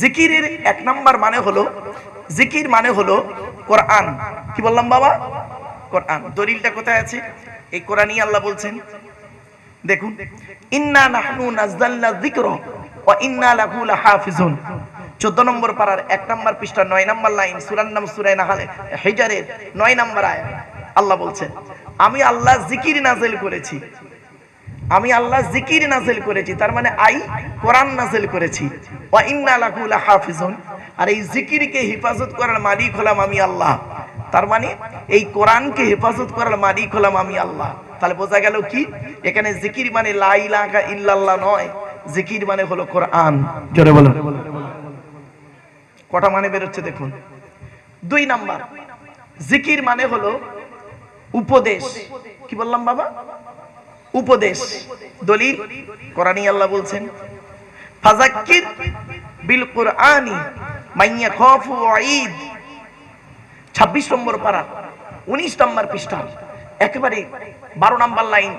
জিকিরের এক নাম্বার মানে হলো, জিকির মানে হলো কোরআন। কি বললাম বাবা? কোরআন। দলিলটা কোথায় আছে? এই কোরআনই আল্লাহ বলছেন। দেখুন, ইন্না নাহনু নাযালনা যিকরা ওয়া ইন্না লাহু লাহাফিজুন। 14 নম্বর পারার এক নম্বর পৃষ্ঠা 9 নম্বর লাইন, সূরার নাম সূরা নাহল, হিজরের 9 নম্বর আয়াত। আল্লাহ বলছেন, আমি আল্লাহ জিকির নাযিল করেছি। আমি আল্লাহ জিকির নাযিল করেছি, তার মানে আই কোরআন নাযিল করেছি। আর এই জিকিরকে হেফাজত করার মালিক হলাম আমি আল্লাহ। তার মানে এই কোরআনকে হেফাজত করার মালিক হলাম আমি আল্লাহ। তাহলে বোঝা গেল কি? এখানে জিকির মানে লা ইলাহা ইল্লাল্লাহ নয়, জিকির মানে হলো কোরআন। জোরে কটা মানে বেরোচ্ছে দেখুন। দুই নাম্বার, জিকির মানে হলো উপদেশ। কি বললাম বাবা? উপদেশ। দলিল কোরআনি আল্লাহ বলছেন ফাজাক্কির বিল কুরআনি মাইয়া খাফু ওয়াঈদ। 26 নম্বর পারা 19 নম্বর পৃষ্ঠা। একেবারে 12 নম্বর লাইন,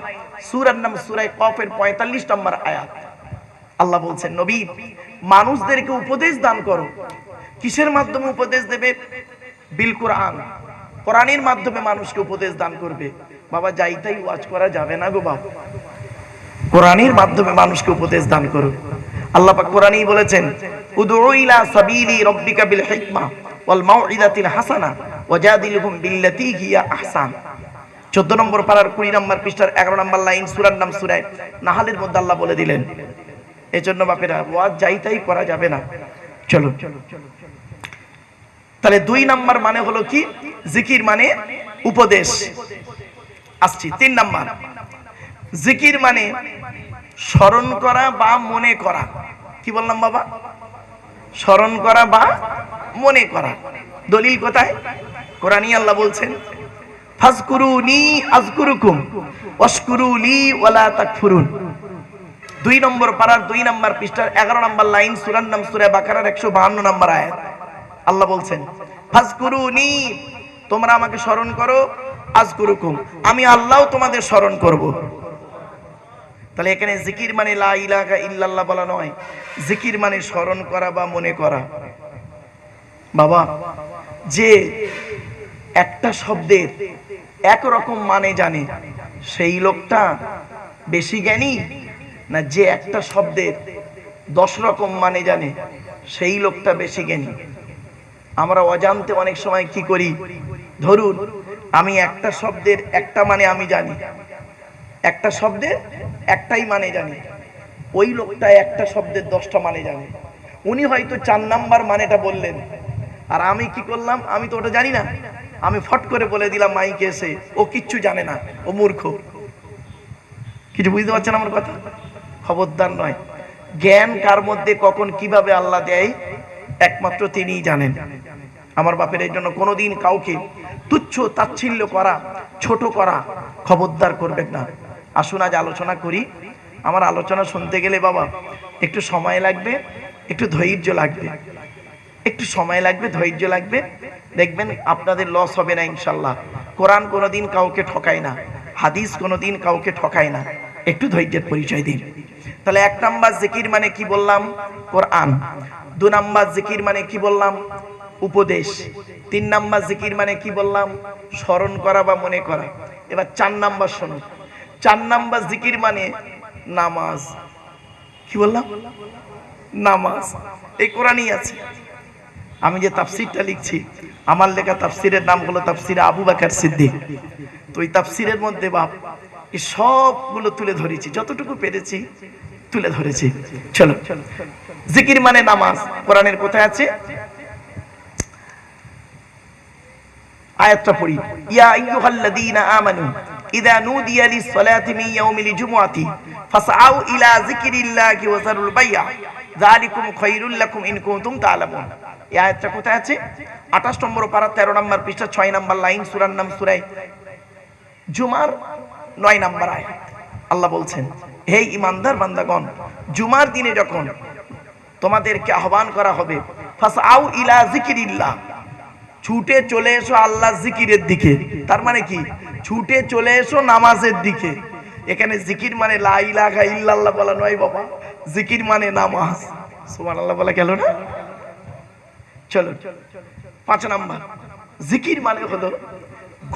সূরার নাম কফের 45 নম্বর আয়াত। আল্লাহ বলছেন, নবী, মানুষদেরকে উপদেশ দান করো। কিসের মাধ্যমে উপদেশ দেবে? বিল কোরআন। কোরআনের মাধ্যমে মানুষকে উপদেশ দান করবে। বাবা, যাইতাই ওয়াজ করা যাবে না গো বাবা কোরআনের মাধ্যমে মানুষকে উপদেশ দান করো আল্লাহ পাক কোরআনেই বলেছেন, উদউ ইলা সাবিলি রাব্বিকা বিল হিকমা ওয়াল মাউইদাতিল হাসানা ওয়াজাদিলহুম বিল্লাতি হিয়া আহসান। 14 নম্বর পারার 20 নম্বর পৃষ্ঠার 11 নম্বর লাইন, সূরার নাম সূরা নাহালের মধ্যে আল্লাহ বলে দিলেন, এজন্য বাপেরা, ওয়াজ যাইতাই করা যাবে না। চলো তাহলে দুই নাম্বার মানে হলো কি? জিকির মানে উপদেশ। আসছি, তিন নাম্বার। জিকির মানে স্মরণ করা বা মনে করা। কি বললাম বাবা? স্মরণ করা বা মনে করা। দলিল কোথায়? কোরআনী আল্লাহ বলছেন, ফাজকুরুনি আজকুরুকুম, ওয়াশকুরুলি ওয়ালা তাকফুরুন। দুই নম্বর পারার দুই নম্বর পৃষ্ঠার এগারো নম্বর লাইন, সুরার নাম সুরা বাকারার একশো বাহান্ন নম্বর আয়াত। আল্লাহ বলছেন, ফাজকুরুনি, তোমরা আমাকে স্মরণ করো আজকুরুকুম, আমি আল্লাহ তোমাদের স্মরণ করব। তাহলে এখানে জিকির মানে লা ইলাহা ইল্লাল্লাহ বলা নয়। জিকির মানে স্মরণ করা বা মনে করা। বাবা, যে একটা শব্দের এক রকম মানে জানে, সেই লোকটা বেশি জ্ঞানী না যে একটা শব্দের দশ রকম মানে জানে, সেই লোকটা বেশি জ্ঞানী। আমরা অজান্তে অনেক সময় কি করি? ধরুন আমি একটা শব্দের একটা মানে আমি জানি। একটা শব্দের একটাই মানে জানি। ওই লোকটা একটা শব্দের দশটা মানে জানে। উনি হয়তো চার নাম্বার মানেটা বললেন। আর আমি কি করলাম? আমি তো ওটা জানি না। আমি ফট করে বলে দিলাম মাইকে এসে, ও কিচ্ছু জানে না, ও মূর্খ। কিছু বুঝতে পারছেন আমার কথা? খবরদার নয়। জ্ঞান কার মধ্যে, কখন, কীভাবে আল্লাহ দেয়, একমাত্র তিনিই জানেন। আমার বাপের এই জন্য কোনোদিন কাউকে তুচ্ছ তাচ্ছিল্য করা, ছোট করা খবরদার করবেন না। আসুন, আজ আলোচনা করি। আমার আলোচনা শুনতে গেলে বাবা, একটু সময় লাগবে, একটু ধৈর্য লাগবে। একটু সময় লাগবে, ধৈর্য লাগবে। দেখবেন আপনাদের লস হবে না ইনশাল্লাহ কোরআন কোনোদিন কাউকে ঠকায় না, হাদিস কোনোদিন কাউকে ঠকায় না। একটু ধৈর্যের পরিচয় দিন। তাহলে এক নাম্বার জিকির মানে কি বললাম? কোরআন। দু নাম্বার জিকির মানে কি বললাম? উপদেশ। তিন নাম্বার জিকির মানে কি বললাম? স্মরণ করা বা মনে করা। এবার চার নাম্বার শুনুন চার নাম্বার জিকির মানে নামাজ। কি বললাম? নামাজ। এই কোরআনই আছে। আমি যে তাফসিরটা লিখছি, আমার লেখা তাফসিরের নাম হলো তাফসির আবু বাকার সিদ্দিক। তো এই তাফসিরের মধ্যে বাপ, এই সবগুলো তুলে ধরেছি। যতটুকু পেরেছি, তুলে ধরেছি। চলো। জিকির মানে নামাজ। কোরআনের কোথায় আছে? আয়াতটা পড়ি। ইয়া আইয়ুহাল্লাযীনা আমানু ইযা নুদিয়া লিস-সালাতি মিন ইয়াউমিল জুমআতি, ফাসআউ ইলা যিকরিল্লাহি ওয়া যারুল বাই'a যালিকুম খায়রুল লাকুম ইন কুনতুম তা'লামুন এই আয়াতটা কোথায় আছে? 28 নম্বর পারা 13 নম্বর পৃষ্ঠা 6 নম্বর লাইন, সূরার নাম সূরা জুমার 9 নম্বর আয়াত। আল্লাহ বলছেন, হে ইমানদার বান্দাগণ, জুমার দিনে যখন তোমাদেরকে আহ্বান করা হবে, ফাসআউ ইলা যিকরিল্লাহ ছুটে চলে এসো আল্লাহ জিকিরের দিকে। তার মানে কি? ছুটে চলে এসো নামাজের দিকে। এখানে জিকির মানে লা ইলাহা ইল্লাল্লাহ বলা নয় বাবা। জিকির মানে নামাজ। সুমান আল্লাহ বলা গেল না? চলো, পাঁচ নাম্বার। জিকির মানে হলো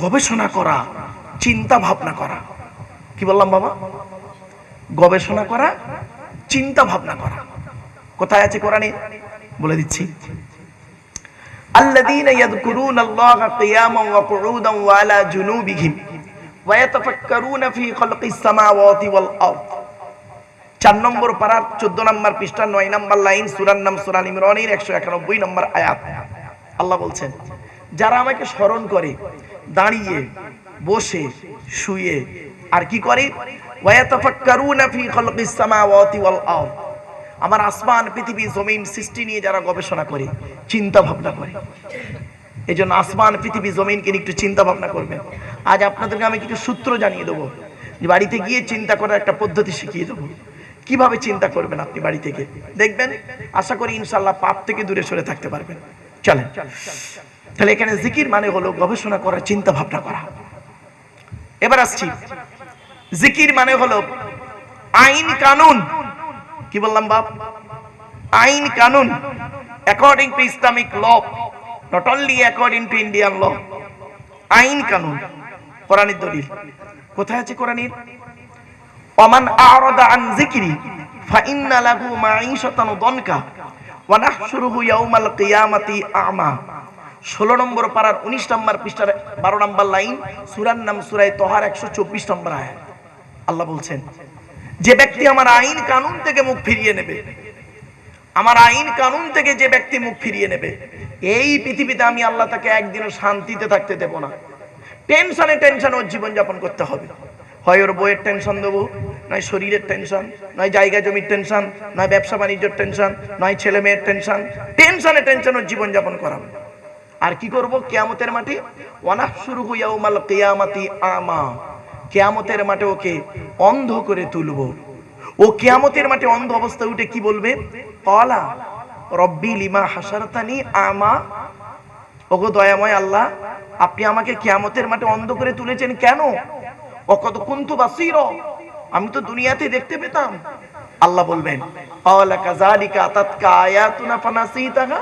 গবেষণা করা, চিন্তা ভাবনা করা। কি বললাম বাবা? গবেষণা করা, চিন্তা ভাবনা করা। কোথায় আছে কোরআনে? বলে দিচ্ছি। الذين يذكرون الله قياما وقعودا وعلى جنوبهم ويتفكرون في خلق السماوات والارض চার নম্বর পারার চোদ্দ নম্বর পৃষ্ঠা নয় নম্বর লাইন সুরার নাম সুরান ইমরানের একশো একানব্বই নম্বর আয়াত আল্লাহ বলছেন যারা আমাকে স্মরণ করে দাঁড়িয়ে বসে শুয়ে আর কি করে ওয়াতাফাক্কারুনা ফি খালকিস সামাওয়াতি ওয়াল আরদ আমার আসমান, পৃথিবী, জমিন, সৃষ্টি নিয়ে যারা গবেষণা করে চিন্তা ভাবনা করে। এই জন্য আসমান, পৃথিবী, জমিনকে একটু চিন্তা ভাবনা করবেন। আজ আপনাদেরকে আমি কিছু সূত্র জানিয়ে দেবো। বাড়িতে গিয়ে চিন্তা করার একটা পদ্ধতি শিখিয়ে দেবো। কীভাবে চিন্তা করবেন আপনি বাড়ি থেকে? দেখবেন, আশা করি ইনশাল্লাহ পাপ থেকে দূরে সরে থাকতে পারবেন। চলেন। তাহলে এখানে জিকির মানে হলো গবেষণা করা চিন্তা ভাবনা করা। এবার আসছি। জিকির মানে হলো আইন কানুন কি বললাম বাপ? আইন কানুন according to Islamic law not only according to Indian law আইন কানুন, কোরআনের দলিল। কোথায় আছে কোরআনের? ওমান আরাদা আন যিকরি, ফাইন্না লাহু মাঈশাতান দনকা, ওয়া নাহশুরুহু ইয়াউমাল কিয়ামাতি আ'মা। 16 নম্বর পারার 19 নম্বর পৃষ্ঠার 12 নম্বর লাইন, সূরার নাম সূরায়ে তহার 124 নম্বর আয়াত। আল্লাহ বলছেন যে ব্যক্তি আমার আইন কানুন থেকে মুখ ফিরিয়ে নেবে, আমার আইন কানুন থেকে যে ব্যক্তি মুখ ফিরিয়ে নেবে, এই পৃথিবীতে আমি আল্লাহ তাকে একদিনও শান্তিতে থাকতে দেব না। টেনশনে টেনশন ওর জীবনযাপন করতে হবে। হয় ওর বইয়ের টেনশন দেবো, নয় শরীরের টেনশন, নয় জায়গা জমির টেনশন, নয় ব্যবসা বাণিজ্যের টেনশন, নয় ছেলে মেয়ের টেনশন, টেনশনে টেনশন ওর জীবনযাপন করাবো। আর কি করব? কেয়ামতের মাটি ওয়ানাহ শুরু হইয়া মাল কেয়ামাতি আমা কেয়ামতের মাঠে ওকে অন্ধ করে তুলবো। ও কেয়ামতের মাঠে অন্ধ অবস্থায় উঠে কি বলবে? কলা, রব্বি লিমা হাসারতানি আমা। ওগো দয়াময় আল্লাহ, আপনি আমাকে কেয়ামতের মাঠে অন্ধ করে তুলেছেন কেন? ও কত কুন্তু বাসির। আমি তো দুনিয়াতে দেখতে পেতাম। আল্লাহ বলবেন আতাতকা আয়াতুনা ফানাসিতাহা।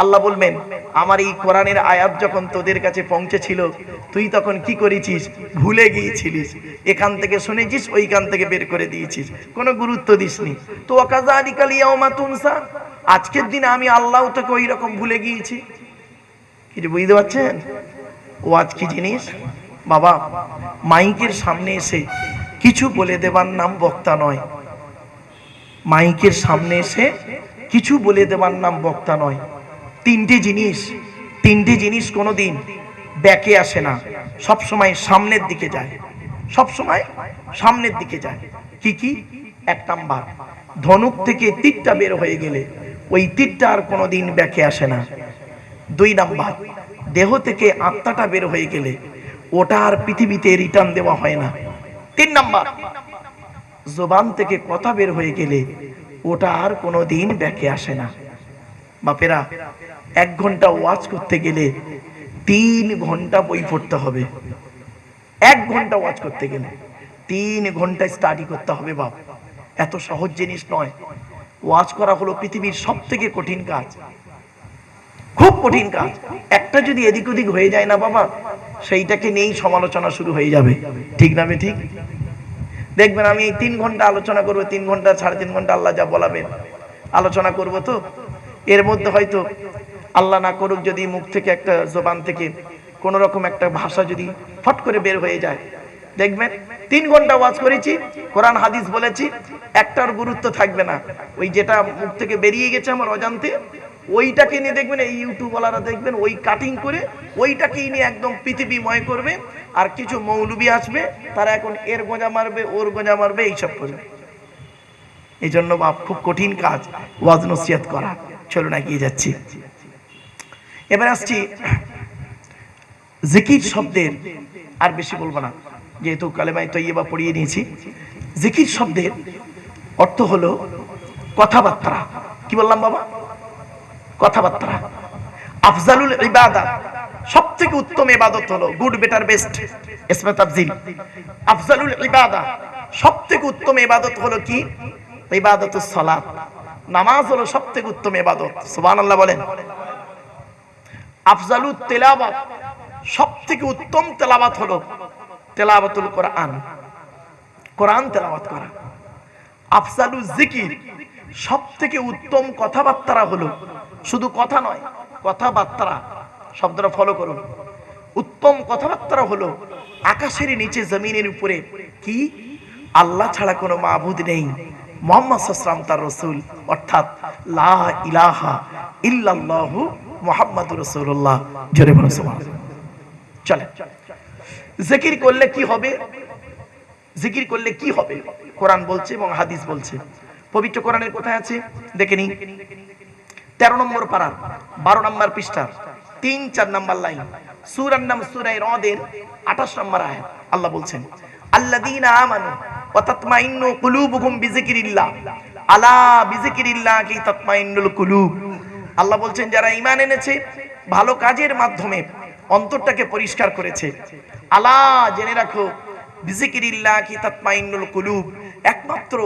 আল্লাহ বলবেন, আমার এই কোরআনের আয়াত যখন তোদের কাছে পৌঁছেছিল, তুই তখন কি করেছিস? ভুলে গিয়েছিলিস। এখান থেকে শুনেছিস, ওইখান থেকে বের করে দিয়েছিস। কোনো গুরুত্ব দিসনি। তো ইয়াউমা তুনসা, আজকের দিনে আমি আল্লাহ তোকে ওই রকম ভুলে গিয়েছি। কিছু বুঝতে পারছেন? ও আজ কি জিনিস? বাবা, মাইকের সামনে এসে কিছু বলে দেবার নাম বক্তা নয়। মাইকের সামনে এসে কিছু বলে দেবার নাম বক্তা নয়। তিনটে জিনিস তিনটে জিনিস কোনোদিন ব্যাকে আসে না। সব সময় সামনের দিকে যায়। সব সময় সামনের দিকে যায়। কি কি? এক নাম্বার, ধনুক থেকে তীরটা বের হয়ে গেলে ওই তীরটা আর কোনোদিন ব্যাকে আসে না। দুই নাম্বার, দেহ থেকে আত্মাটা বের হয়ে গেলে ওটা আর পৃথিবীতে রিটার্ন দেওয়া হয় না। তিন নাম্বার, জোবান থেকে কথা বের হয়ে গেলে ওটা আর কোনোদিন ব্যাকে আসে না। বাপেরা এক ঘণ্টা ওয়াচ করতে গেলে তিন ঘণ্টা বই পড়তে হবে। এক ঘণ্টা ওয়াচ করতে গেলে তিন ঘণ্টা স্টাডি করতে হবে বাপ। এত সহজ জিনিস নয়। ওয়াচ করা হলো পৃথিবীর সব থেকে কঠিন কাজ। খুব কঠিন কাজ। একটা যদি এদিক ওদিক হয়ে যায় না বাবা, সেইটাকে নিয়েই সমালোচনা শুরু হয়ে যাবে। ঠিক না ঠিক দেখবেন আমি এই তিন ঘণ্টা আলোচনা করব, তিন ঘণ্টা সাড়ে তিন ঘণ্টা আল্লাহ যা বলাবেন। আলোচনা করব তো? এর মধ্যে হয়তো আল্লাহ না করুক যদি মুখ থেকে একটা জোবান থেকে কোন রকম একটা ভাষা যদি ফট করে বের হয়ে যায়। দেখবেন, তিন ঘণ্টা ওয়াজ করেছি, কোরআন, হাদিস বলেছি, একটার গুরুত্ব থাকবে না। ওই যেটা মুখ থেকে বেরিয়ে গেছে আমার অজান্তে, ওইটাকে নিয়ে দেখবেন, এই ইউটিউবওয়ালারা দেখবেন, ওই কাটিং করে ওইটাকেই নিয়ে একদম পৃথিবীময় করবে, আর কিছু মৌলবি আসবে, তারা এখন এর গোঁজা মারবে, ওর গোঁজা মারবে, এইসব করবে। এই জন্য বাপ, খুব কঠিন কাজ, ওয়াজ নসিয়াত করা। চলুন এগিয়ে যাচ্ছি। এবার আসছি জিকির শব্দের, আর বেশি বলব না, যেহেতু কালেমাই তৈবা পড়িয়ে নিয়েছি। জিকির শব্দের অর্থ হলো কথাবার্তা। কি বললাম বাবা? কথাবার্তা। আফজালুল ইবাদত সব থেকে উত্তম ইবাদত হলো গুড বেটার বেস্ট ইসমে তাফজিল। আফজালুল ইবাদা সব থেকে উত্তম ইবাদত হলো কি? ইবাদতুস সালাত। নামাজ হলো সব থেকে উত্তম এবাদত সুবান আল্লাহ বলেন। আফজালু তেলাবাত সব থেকে উত্তম তেলাবাত হলো তেলাবাতুল কোরআন। কোরআন তেলাবাত করা। আফজালু জিকির সব থেকে উত্তম কথাবার্তা হলো শুধু কথা নয়, কথাবার্তা শব্দটা ফলো করুন। উত্তম কথাবার্তা হলো আকাশের নিচে জমিনের উপরে কি? আল্লাহ ছাড়া কোনো মাহবুদ নেই। মোহাম্মদ সাসলাম তার রসুল। অর্থাৎ লা ইলাহা ইল্লাল্লাহু মোহাম্মদ চলে জিকির করলে কি হবে? জিকির করলে কি হবে? কোরআন বলছে এবং হাদিস বলছে। পবিত্র কোরআনের কোথায় আছে? দেখে নি তেরো নম্বর পাড়ার বারো নম্বর পৃষ্ঠা, তিন, চার নম্বর লাইন। সুরার নাম সুরাই রদের আঠাশ নম্বর আয়াত। আল্লাহ বলছেন, আল্লাযীনা আমানু ওয়া তাতমাইন্নু কুলুবুহুম বিযিকরিল্লাহ। আলা বিযিকরিল্লাহি তাতমাইন্নুল কুলুব। আল্লাহ বলছেন, যারা ঈমান এনেছে, ভালো কাজের মাধ্যমে অন্তরটাকে পরিষ্কার করেছে। আলা জেনে রাখো, বিজিকিরিল্লাহি একমাত্র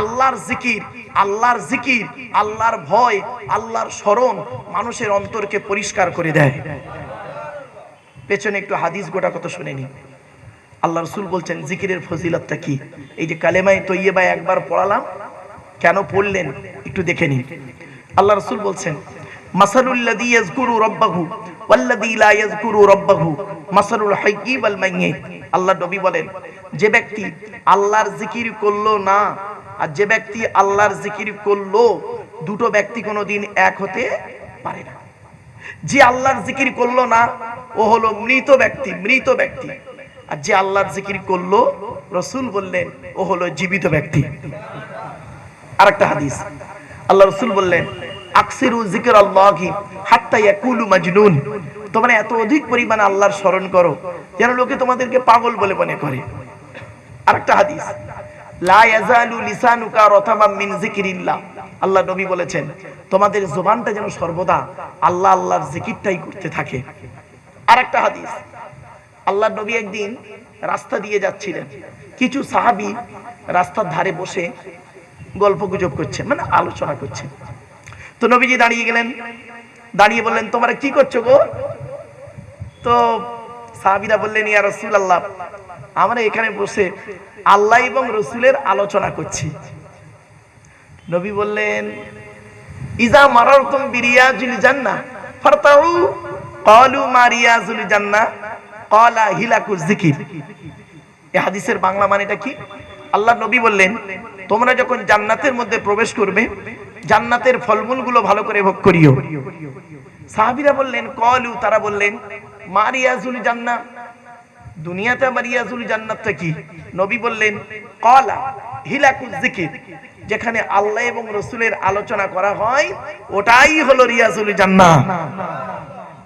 আল্লাহর জিকির আল্লাহর জিকির, আল্লাহর ভয়, আল্লাহর স্মরণ মানুষের অন্তরকে পরিষ্কার করে দেয়। পেছনে একটু হাদিস গোটা কত শুনে নি আল্লাহ রসুল বলছেন, জিকিরের ফজিলতটা কি? এই যে কালেমাই তৈয়বা একবার পড়ালাম, কেন পড়লেন, একটু দেখে নিন। আল্লাহ রসুল বলছেন মাসালুল্লাযী যে ব্যক্তি আল্লাহর জিকির করল না, আর যে ব্যক্তি আল্লাহর জিকির করল, দুটো ব্যক্তি কোনোদিন এক হতে পারে না। যে আল্লাহর জিকির করল না, ও হলো মৃত ব্যক্তি মৃত ব্যক্তি। আর যে আল্লাহর জিকির করল, রসুল বললেন, ও হলো জীবিত ব্যক্তি। আর একটা হাদিস। আল্লাহ রসুল বললেন আকসিরু জিকির আল্লাহি হাত্তা ইয়াকুলু মাজনুন। তোমরা এত অধিক পরিমাণে আল্লাহর স্মরণ করো, যেন লোকে তোমাদেরকে পাগল বলে মনে করে। আরেকটা হাদিস, লা ইয়াজালু লিসানুকা রাতাবাম মিন যিকরিল্লাহ। আল্লাহ নবী বলেছেন, তোমাদের জবানটা যেন সর্বদা আল্লাহ আল্লাহর জিকিরটাই করতে থাকে। আরেকটা হাদিস আল্লাহ নবী একদিন রাস্তা দিয়ে যাচ্ছিলেন। কিছু সাহাবী রাস্তার ধারে বসে গল্প গুজব করছে মানে আলোচনা করছে তো নবীজি দাঁড়িয়ে গেলেন। দাঁড়িয়ে বললেন, তোমরা কি করছ গো? তো সাহাবিরা বললেন, ইয়া রসুল আল্লাহ আমরা এখানে বসে আল্লাহ এবং রসুলের আলোচনা করছি। নবী বললেন, ইজা মারার মারারতুম বিরিয়াজুল জান্নাহ, ফারতাউ, ক্বালু মা রিয়াজুল জান্নাহ, ক্বালা হিলাকুজ যিকির। এই হাদিসের বাংলা মানেটা কি? আল্লাহ নবী বললেন, তোমরা যখন জান্নাতের মধ্যে প্রবেশ করবে জান্নাতের ফলমূলগুলো ভালো করে ভোগ করিও। সাহাবীরা বললেন, কলু তারা বললেন, মারিয়াজুল জান্না দুনিয়াতে মারিয়াজুল জান্নাতটা কি? নবী বললেন, কলা হিলাকুজ যিকির যেখানে আল্লাহ এবং রসুলের আলোচনা করা হয়, ওটাই হলো রিয়াজুল জান্না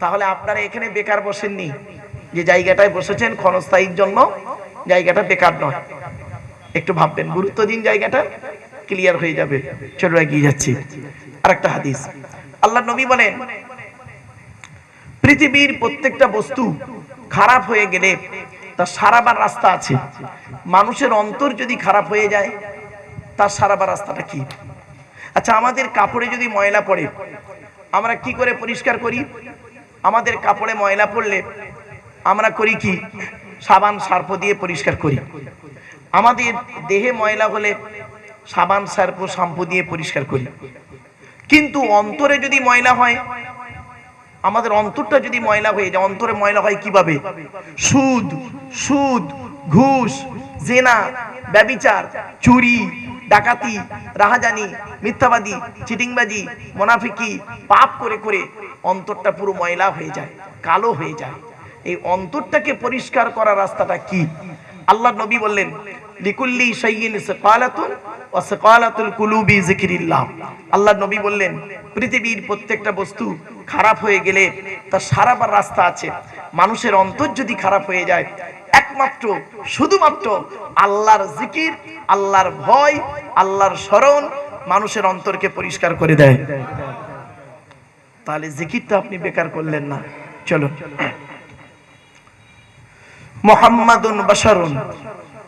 তাহলে আপনারা এখানে বেকার বসেননি। যে জায়গাটায় বসেছেন ক্ষণস্থায়ীর জন্য, জায়গাটা বেকার নয়। একটু ভাববেন গুরুত্ব দিন জায়গাটা? ক্লিয়ার হয়ে যাবে। চলো এগিয়ে যাচ্ছি। আরেকটা হাদিস। আল্লাহ নবী বলেন, পৃথিবীর প্রত্যেকটা বস্তু খারাপ হয়ে গেলে তার সারাবার রাস্তা আছে। মানুষের অন্তর যদি খারাপ হয়ে যায়, তার সারাবার রাস্তাটা কি? আচ্ছা আমাদের কাপড়ে যদি ময়লা পড়ে, আমরা কি করে পরিষ্কার করি? আমাদের কাপড়ে ময়লা পড়লে আমরা করি কি? সাবান সার্প দিয়ে পরিষ্কার করি। আমাদের দেহে ময়লা হলে সাবান সার্প শ্যাম্পু দিয়ে পরিষ্কার করি কিন্তু অন্তরে যদি ময়লা হয়, আমাদের অন্তরটা যদি ময়লা হয়ে যায়, অন্তরে ময়লা হয় কীভাবে? সুদ সুদ, ঘুষ, জেনা, ব্যবিচার, চুরি, ডাকাতি, রাহাজানি, মিথ্যাবাদী, চিটিংবাজি, মোনাফিকি, পাপ করে করে অন্তরটা পুরো ময়লা হয়ে যায়, কালো হয়ে যায়। এই অন্তরটাকে পরিষ্কার করার রাস্তাটা কি? আল্লাহ নবী বললেন লিকুল্লি ওয়া কুলুবি যিকরিল্লাহ। নবী বললেন, পৃথিবীর প্রত্যেকটা বস্তু খারাপ হয়ে গেলে তার সারাবার রাস্তা আছে। মানুষের অন্তর যদি খারাপ হয়ে যায়, একমাত্র, শুধুমাত্র আল্লাহর জিকির আল্লাহর ভয়, আল্লাহর স্মরণ মানুষের অন্তরকে পরিষ্কার করে দেয়। তাহলে জিকিরটা আপনি বেকার করলেন না। চলো মোহাম্মাদুন বাশারুন।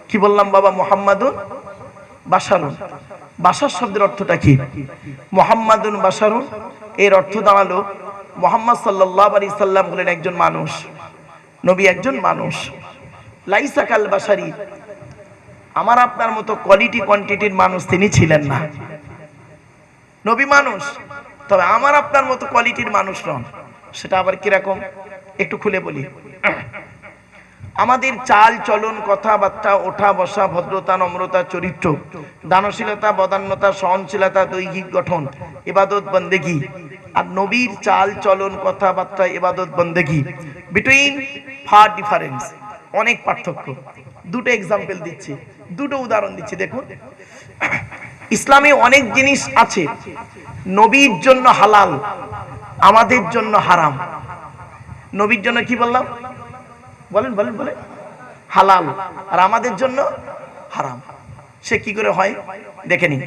কি বললাম বাবা? মোহাম্মাদুন বাসারুন বাসার শব্দের অর্থটা কি? মোহাম্মদুন বাসারুন এর অর্থ দাঁড়াল, মোহাম্মদ সাল্লাহ আলী সাল্লাম হলেন একজন মানুষ। নবী একজন মানুষ। লাইসাকাল বাসারি আমার আপনার মতো কোয়ালিটি কোয়ান্টিটির মানুষ তিনি ছিলেন না। নবী মানুষ, তবে আমার আপনার মতো কোয়ালিটির মানুষ নন। সেটা আবার কীরকম? একটু খুলে বলি। আমাদের চাল চলন, কথাবার্তা, ওঠা, বসা, ভদ্রতা, নম্রতা, চরিত্র, দানশীলতা, বদান্যতা, সহনশীলতা, দৈহিক গঠন, ইবাদত, বন্দেগি। আর নবীর চাল চলন, কথাবার্তা, ইবাদত, বন্দেগি। বিটুইন ফার ডিফারেন্স অনেক পার্থক্য। দুটো এক্সাম্পল দিচ্ছি, দুটো উদাহরণ দিচ্ছি, দেখুন। ইসলামে অনেক জিনিস আছে, নবীর জন্য হালাল, আমাদের জন্য হারাম। নবীর জন্য কি বললাম? বলেন বলেন বলেন। হালাল। আর আমাদের জন্য হারাম। সে কি করে হয়? দেখে নিন।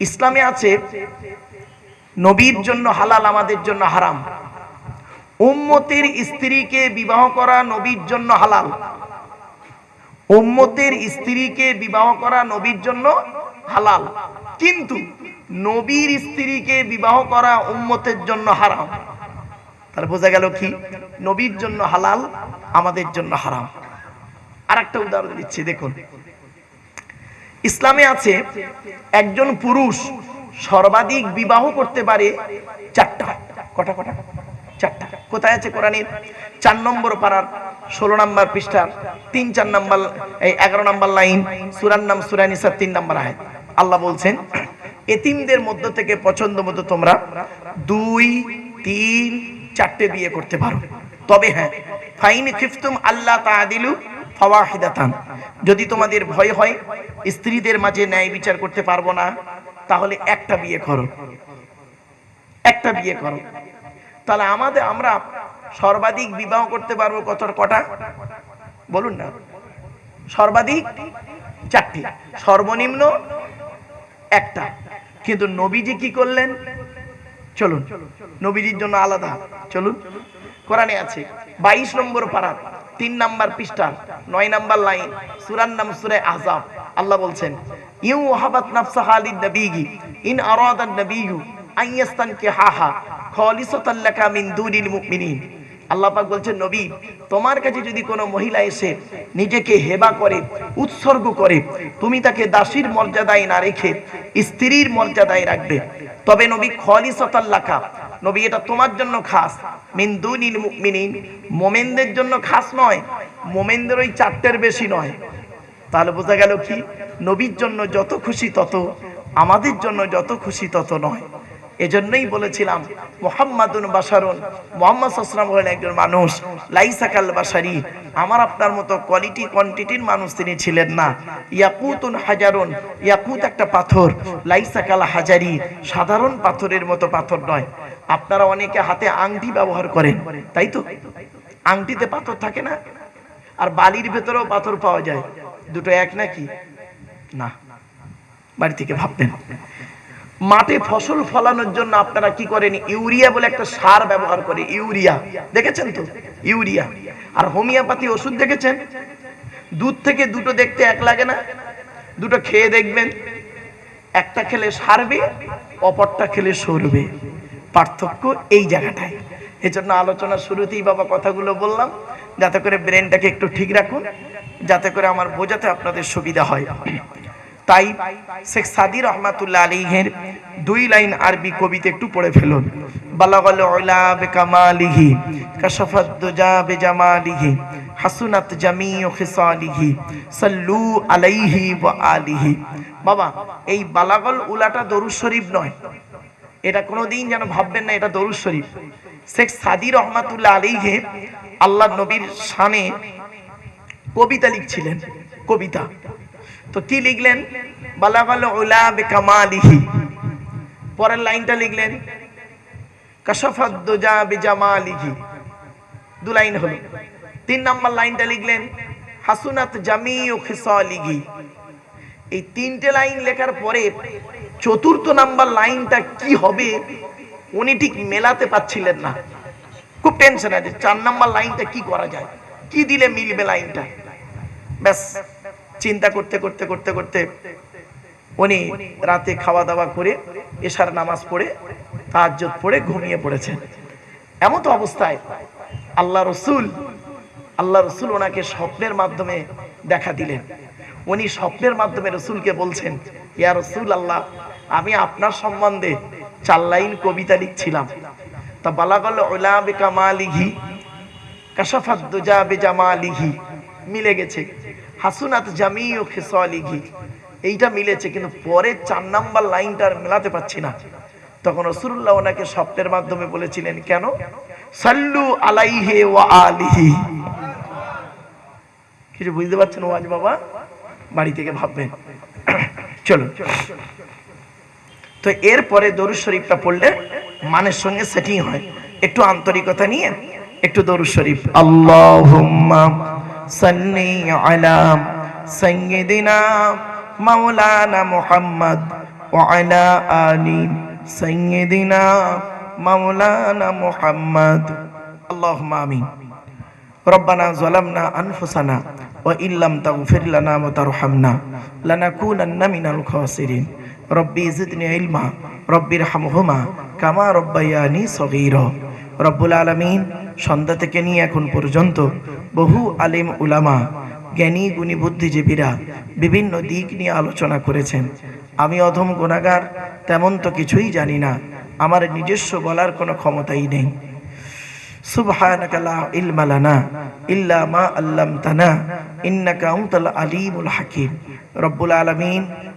ইসলামে আছে, নবীর জন্য হালাল, আমাদের জন্য হারাম। উম্মতের স্ত্রীকে বিবাহ করা নবীর জন্য হালাল। উম্মতের স্ত্রীকে বিবাহ করা নবীর জন্য হালাল। কিন্তু নবীর স্ত্রীকে বিবাহ করা উম্মতের জন্য হারাম। তাহলে বোঝা গেল কি? নবীর জন্য হালাল, আমাদের জন্য হারাম। আর একটা উদাহরণ দিচ্ছি, দেখুন। ইসলামে আছে, একজন পুরুষ সর্বাধিক বিবাহ করতে পারে চারটা। কটা কটা? চারটা। কোথায় আছে কোরআনের চার নম্বর পাড়ার ষোলো নম্বর পৃষ্ঠা তিন, চার নম্বর, এই এগারো নম্বর লাইন সুরান নাম সুরানি সুরানিসার তিন নম্বর আয় আল্লাহ বলছেন, এতিমদের মধ্য থেকে পছন্দ মতো তোমরা দুই, তিন চারটে বিয়ে করতে পারো। তবে হ্যাঁ ফাইন খিফতুম আল্লাহ তাআদিলু ফাওয়াহিদাতান। যদি তোমাদের ভয় হয়, স্ত্রীদের মাঝে ন্যায় বিচার করতে পারব না, তাহলে একটা বিয়ে করো। একটা বিয়ে করো। তাহলে আমাদের, আমরা সর্বাধিক বিবাহ করতে পারব কত কটা? বলুন না। সর্বাধিক চারটি। সর্বনিম্ন একটা। কিন্তু নবীজি কি করলেন? চলুন, নবীজির জন্য আলাদা, চলুন। কোরআনে আছে, বাইশ নম্বর পাড়া তিন নাম্বার পৃষ্ঠা, নয় নাম্বার লাইন সুরান নাম সুরে আহজাব আল্লাহ বলছেন ইউ ওহাবাত নাফসা হালিদ নবীগি ইন আরাদান নবীগু আইয়াস্তান কে হাহা খালিসাতাল লাকা মিন দুনিল মুমিনিন। আল্লাহ পাক বলছেন, নবী, তোমার কাছে যদি কোনো মহিলা এসে নিজেকে হেবা করে, উৎসর্গ করে, তুমি তাকে দাসীর মর্যাদায় না রেখে স্ত্রীর মর্যাদায় রাখবে, তবে নবী খলিসতাল্লাকা নবী এটা তোমার জন্য খাস। মিন্দুনিল মুমিনিন, মোমেনদের জন্য খাস নয়, মোমেনদের ওই চারটের বেশি নয়। তাহলে বোঝা গেল কি? নবীর জন্য যত খুশি তত, আমাদের জন্য যত খুশি তত নয়। এজন্যই বলেছিলাম, মোহাম্মদুন বাসারুন মোহাম্মদ আসলাম হলেন একজন মানুষ। লাইসাকাল বাসারি আমার আপনার মতো কোয়ালিটি কোয়ান্টিটির মানুষ তিনি ছিলেন না। ইয়াকুতুন হাজারুন। ইয়াকুত একটা পাথর। লাইসাকাল হাজারি। সাধারণ পাথরের মতো পাথর নয়। আপনারা অনেকে হাতে আংটি ব্যবহার করেন, তাই তো? আংটিতে পাথর থাকে না? আর বালির ভেতরেও পাথর পাওয়া যায়। দুটো এক নাকি? না। বাড়ি থেকে ভাববেন। মাঠে ফসল ফলানোর জন্য আপনারা কি করেন? ইউরিয়া বলে একটা সার ব্যবহার করে, ইউরিয়া। দেখেছেন তো? ইউরিয়া। আর হোমিওপ্যাথি ওষুধ দেখেছেন? দুধ থেকে দুটো দেখতে এক লাগে না? দুটো খেয়ে দেখবেন। একটা খেলে সারবে, অপরটা খেলে সরবে। পার্থক্য এই জায়গাটায়। এজন্য আলোচনা শুরুতেই বাবা কথাগুলো বললাম, যাতে করে ব্রেনটাকে একটু ঠিক রাখুন, যাতে করে আমার বোঝাতে আপনাদের সুবিধা হয়। তাই শেখ সাদি রহমাতুল্লাহ আলীহের দুই লাইন আরবি কবিতা একটু পড়ে ফেলুন। বালাগল ওলা বেকামালিহি, কাশাফাত দুজা বেজামালিহি, হাসুনাত জামিউ খিসালিহি, সাল্লু আলাইহি ওয়া আলিহি। বাবা, এই বালাগল উলাটা দরুদ শরীফ নয়। এটা কোনোদিন যেন ভাববেন না, এটা দরুদ শরীফ। শেখ সাদি রহমাতুল্লাহ আলীহে আল্লাহ নবীর শানে কবিতা লিখছিলেন, কবিতা। তো কি লিখলেন? বালাগাল উলা বিকামালিহি। পরের লাইনটা লিখলেন, কাশাফাত দুজা বিজামালিহি। দু লাইন হলো। তিন নাম্বার লাইনটা লিখলেন, হাসুনাত জামিউ খিসালিহি। এই তিনটে লাইন লেখার পরে চতুর্থ নাম্বার লাইনটা কি হবে, উনি ঠিক মেলাতে পাচ্ছিলেন না। খুব টেনশন আছে, চার নাম্বার লাইনটা কি করা যায়? কি দিলে মিলবে লাইনটা? ব্যাস। চিন্তা করতে করতে করতে করতে উনি রাতে খাওয়া দাওয়া করে এশার নামাজ পড়ে, তাহাজ্জুদ পড়ে ঘুমিয়ে পড়েছেন। এমন তো অবস্থায় আল্লাহ রসুল আল্লাহ রসুল ওনাকে স্বপ্নের মাধ্যমে দেখা দিলেন। উনি স্বপ্নের মাধ্যমে রসুলকে বলছেন, ইয়া রসুল আল্লাহ আমি আপনার সম্বন্ধে চার লাইন কবিতা লিখছিলাম। তা বালাগল ওলা বেকামা লিঘি কাশাফাত দুজা বেজামা লিঘি মিলে গেছে। হাসুনাত জামি ও খেসলিঘি এইটা মিলেছে, কিন্তু পরের চার নাম্বার লাইনটা মেলাতে পারছি না। তখন রসুল্লাহ ওনাকে স্বপ্নের মাধ্যমে বলেছিলেন, কেন? সাল্লু আলাইহে ওয়া আলিহি। কিছু বুঝতে পারছেন ওয়াজ বাবা? বাড়ি থেকে ভাববেন চলো তো এরপরে দরুদ শরীফটা পড়লে মানের সঙ্গে সেটিং হয়। একটু আন্তরিকতা নিয়ে, একটু দরুদ শরীফ। আল্লাহুম্মা صلي على سيدنا مولانا محمد وعلى آل سيدنا مولانا محمد اللهم آمين ربنا ظلمنا أنفسنا وإن لم تغفر لنا وترحمنا لنكونن من الخاسرين ربي زدني علما ربي ارحمهما كما ربياني صغيرا رب العالمين সন্ধ্যা থেকে নিয়ে এখন পর্যন্ত বহু আলিম উলামা, জ্ঞানী গুণী বুদ্ধিজীবীরা বিভিন্ন দিক নিয়ে আলোচনা করেছেন। আমি অধম গুণাগার, তেমন তো কিছুই জানি না। আমার নিজস্ব বলার কোনো ক্ষমতাই নেই।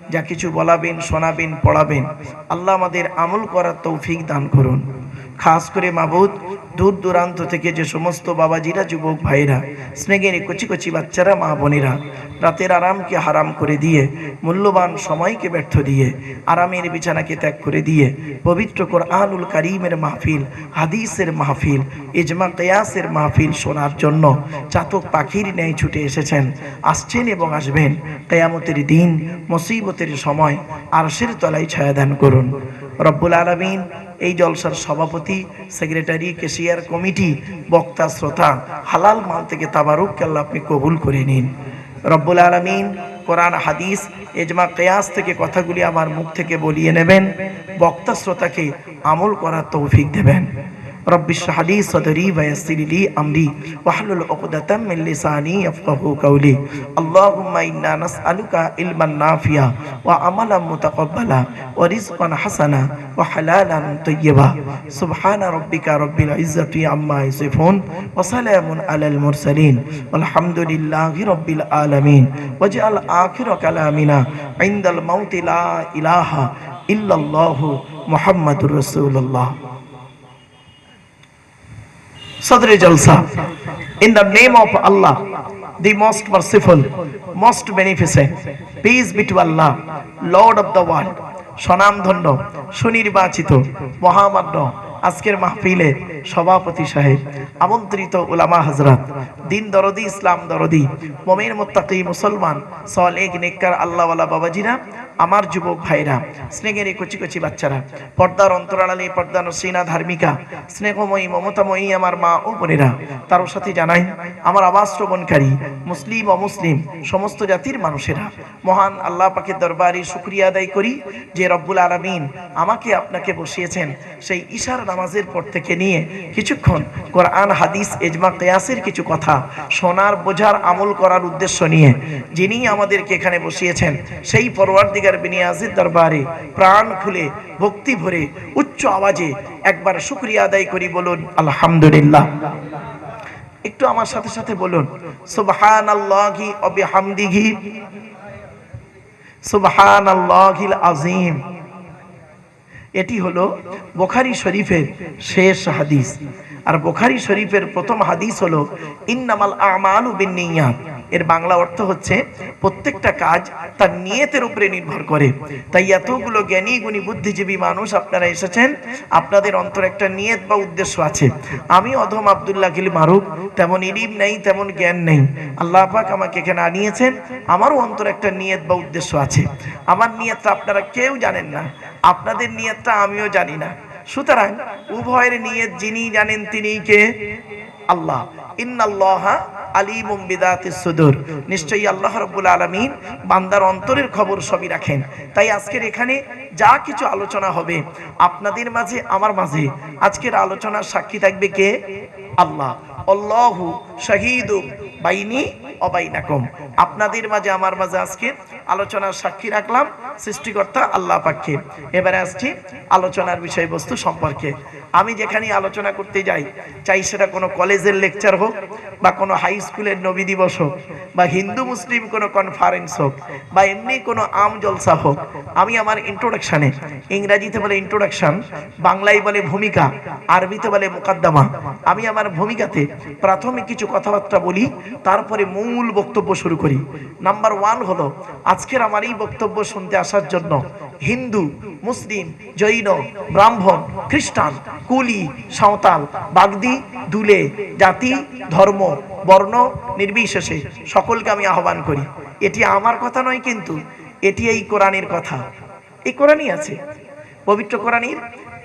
যা কিছু বলাবেন, শোনাবেন, পড়াবেন, আল্লাহ আমাদের আমল করার তৌফিক দান করুন। খাস করে মাবুদ দূর দূরান্ত থেকে যে সমস্ত বাবাজিরা, যুবক ভাইরা, স্নেহের কচি কচি বাচ্চারা, মা বোনেরা রাতের আরামকে হারাম করে দিয়ে, মূল্যবান সময়কে ব্যর্থ দিয়ে, আরামের বিছানাকে ত্যাগ করে দিয়ে, পবিত্র কোরআনুল কারিমের মাহফিল, হাদিসের মাহফিল, ইজমা কেয়াসের মাহফিল শোনার জন্য চাতক পাখির ন্যায় ছুটে এসেছেন, আসছেন এবং আসবেন। কেয়ামতের দিন, মুসিবতের সময় আরশের তলায় ছায়াদান করুন। রব্বুল আলমিন এই জলসার সভাপতি, সেক্রেটারি কেশিয়ার কমিটি, বক্তা, শ্রোতা, হালাল মাল থেকে তাবারুক আল্লাহ আপনি কবুল করে নিন। রব্বুল আলমিন কোরআন, হাদিস এজমা কেয়াস থেকে কথাগুলি আমার মুখ থেকে বলিয়ে নেবেন। বক্তা, শ্রোতাকে আমল করার তৌফিক দেবেন। رب اشرح لي صدري ويسر لي امري واحلل عقدة من لساني يفقهوا قولي اللهم انا نسالك علما نافعا وعملا متقبلا ورزقا حسنا وحلالا طيبا سبحان ربك رب العزة عما يصفون وسلام على المرسلين والحمد لله رب العالمين واجعل آخر كلامنا عند الموت لا إله إلا الله محمد رسول الله Sadri Jalsa. In the name of Allah, the most merciful, most beneficent, peace be to Allah, Lord of the world, স্বনামধন্য সুনির্বাচিত মহামান্য আজকের মাহফিলে সভাপতি সাহেব আমন্ত্রিত উলামা হজরত দিন দরদি ইসলাম দরদি মমিন মোত্তাকি মুসলমান সলেক নেককার আল্লাহওয়ালা বাবাজিরা আমার যুবক ভাইরা, স্নেহের এই কচি কচি বাচ্চারা, পর্দার অন্তরালে পর্দা নসীনা ধার্মিকা, স্নেহময়ী, মমতাময়ী আমার মা ও বোনেরা তারও সাথে জানাই, আমার আবাস শ্রবণকারী, মুসলিম, অমুসলিম, সমস্ত জাতির মানুষেরা, মহান আল্লাহ পাকের দরবারে শুক্রিয়া আদায় করি যে রব্বুল আলমিন আমাকে আপনাকে বসিয়েছেন সেই ঈশার নামাজের পর থেকে নিয়ে কিছুক্ষণ কোরআন, হাদিস এজমা কেয়াসের কিছু কথা শোনার, বোঝার, আমল করার উদ্দেশ্য নিয়ে যিনি আমাদেরকে এখানে বসিয়েছেন, সেই পরওয়ারদিগার বিনিয়াজের দরবারে প্রাণ খুলে, ভক্তি ভরে, উচ্চ আওয়াজে একবার শুক্রিয়া আদায় করি বলুন, আলহামদুলিল্লাহ। একটু আমার সাথে সাথে বলুন সুবহান আল্লাহি অবিহামদিহি সুবহান আল্লাহিল আজিম এটি হলো বোখারি শরীফের শেষ হাদিস। আর বোখারি শরীফের প্রথম হাদিস হলো, ইন্নামাল আমালু বিন্নিয়াত এর বাংলা অর্থ হচ্ছে প্রত্যেকটা কাজ তার নিয়তের উপরে নির্ভর করে। তাই এতগুলো জ্ঞানী, গুণী, বুদ্ধিজীবী মানুষ আপনারা এসেছেন, আপনাদের অন্তর একটা নিয়ত বা উদ্দেশ্য আছে। আমি অধম আবদুল্লাহ গিল মারুক তেমন ইলিম নেই, তেমন জ্ঞান নেই। আল্লাহ পাক আমাকে এখানে আনিয়েছেন, আমারও অন্তর একটা নিয়ত বা উদ্দেশ্য আছে। আমার নিয়তটা আপনারা কেউ জানেন না, আপনাদের নিয়তটা আমিও জানি না। সুতরাং উভয়ের নিয়ত যিনি জানেন তিনি কে? আল্লাহ। ইন্নাল্লাহা আলিমুম বিদাতিস সুদুর। নিশ্চয়ই আল্লাহ রাব্বুল আলামিন বান্দার অন্তরের খবর সবই রাখেন। তাই আজকের এখানে যা কিছু আলোচনা হবে আপনাদের মাঝে, আমার মাঝে, আজকের আলোচনার সাক্ষী থাকবে কে? আল্লাহ। আল্লাহু শাহিদু বাইনি অবাইনাকুম। আপনাদের মাঝে, আমার মাঝে আজকে আলোচনার সাক্ষী রাখলাম সৃষ্টিকর্তা আল্লাহ পাককে। এবারে আসছি আলোচনার বিষয়বস্তু সম্পর্কে। আমি যেখানে আলোচনা করতে যাই, চাই সেটা কোনো কলেজের লেকচার হোক বা কোনো হাই স্কুলের নবী দিবস হোক বা হিন্দু মুসলিম কোনো কনফারেন্স হোক বা এমনি কোনো আম জলসা হোক। আমি আমার ইন্ট্রোডাকশানে ইংরাজিতে বলে ইন্ট্রোডাকশন বাংলায় বলে ভূমিকা, আরবিতে বলে মোকাদ্দমা। আমি আমার ভূমিকাতে প্রাথমিক কিছু কথাবার্তা বলি, তারপরে মূল বক্তব্য শুরু করি। নাম্বার ওয়ান হলো, আজকের আমার এই বক্তব্য শুনতে আসার জন্য হিন্দু, মুসলিম, জৈন, ব্রাহ্মণ, খ্রিস্টান, কুলি, সাঁওতাল, বাগদি, দুলে, জাতি, ধর্ম, বর্ণ নির্বিশেষে সকলকে আমি আহ্বান করি। এটি আমার কথা নয় কিন্তু এটি এই কোরআনের কথা। এই কোরআনই আছে। পবিত্র কোরআনের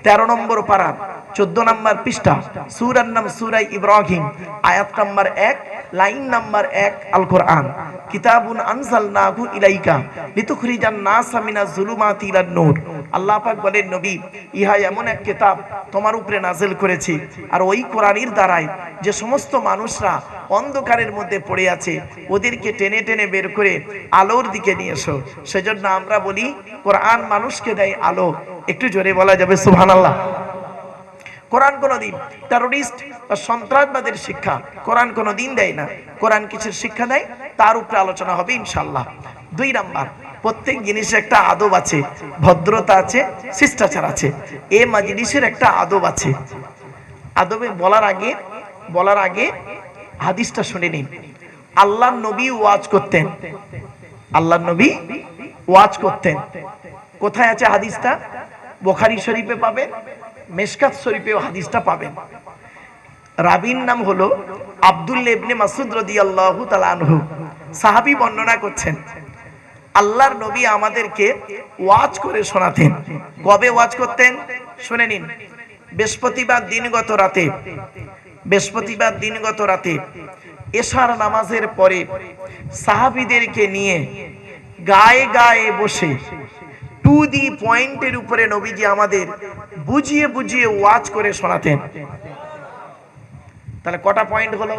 তেরো নম্বর পাড়ার চোদ্দ নম্বর পৃষ্ঠা, সুরার নাম সুরাই ইব্রাহিম, আয়াত নাম্বার এক, লাইন নাম্বার এক আল কোরআন কিতাবুন আনসাল নাহু ইলাইকা, লিতুখরিজান নাসা মিনাজ জুলুমাতি ইলান নূর। আল্লাহ পাক বলেন, নবী, ইহা এমন এক কিতাব তোমার উপরে নাজেল করেছি। আর ওই কোরআনের দ্বারাই যে সমস্ত মানুষরা অন্ধকারের মধ্যে পড়ে আছে, ওদেরকে টেনে টেনে বের করে আলোর দিকে নিয়ে এসো। সেজন্য আমরা বলি, কোরআন মানুষকে দেয় আলো। একটু জোরে বলা যাবে, সুবহানাল্লাহ। কোরআন কোনোদিন টেরোরিস্ট বা সন্ত্রাসবাদের শিক্ষা কোরআন কোনো দিন দেয় না। কোরআন কিছুর শিক্ষা দেয়? তার উপরে আলোচনা হবে ইনশাল্লাহ দুই নাম্বার, প্রত্যেক জিনিসের একটা আদব আছে, ভদ্রতা আছে, শিষ্টাচার আছে। এ মাজলিসের একটা আদব আছে। আদবে বলার আগে বলার আগে হাদিসটা শুনে নিন। আল্লাহ নবী ওয়াজ করতেন। আল্লাহ নবী ওয়াজ করতেন। কোথায় আছে হাদিসটা? বোখারি শরীফে পাবেন? মেশকাত শরীফেও হাদিসটা পাবেন। রাবির নাম হলো আব্দুল ইবনে মাসুদ রাদিয়াল্লাহু তাআলা আনহু। সাহাবী বর্ণনা করছেন, আল্লাহর নবী আমাদেরকে ওয়াজ করে শোনাতেন। কবে ওয়াজ করতেন? শুনে নিন। বৃহস্পতিবার দিনগত রাতে। বৃহস্পতিবার দিনগত রাতে। এশার নামাজের পরে সাহাবীদেরকে নিয়ে গায়ে গায়ে বসে টু দি পয়েন্টের উপরে নবীজি আমাদের বুঝিয়ে বুঝিয়ে ওয়াজ করে শোনাতেন। তাহলে কটা পয়েন্ট হলো?